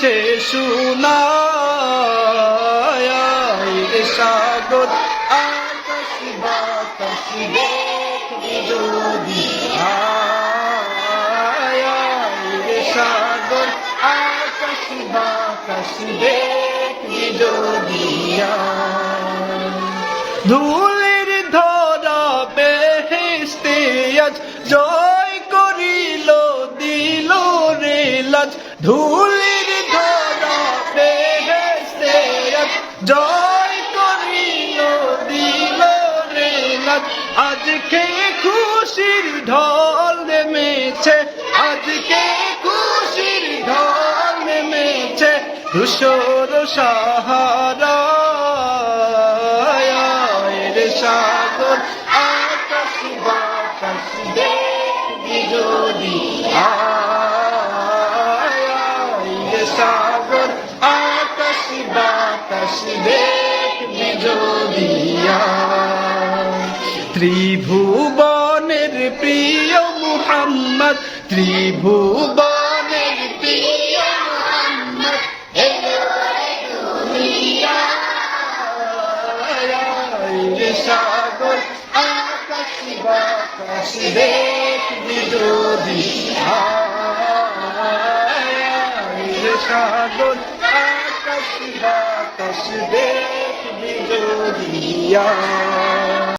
সে শুনায় সাগর, আকাশ বাতাস যদি সাগর, আকাশ বাতাস যদি। ধুলের ধরা বেহেস্তে আজ জয় ধুলের ধরা জয় করিল দিল রে আজকে খুশির ঢল নেমেছে, আজকে খুশির ঢল নেমেছে ধূসর সাহারা সাগর, আকাশ বাতাস দেখবি যদি আয় বাতাস দেখবি। ত্রিভুবনের প্রিয় মুহাম্মদ ত্রিভুবনের প্রিয় মুহাম্মদ সাগর আকাশ সাগর যদি আয়।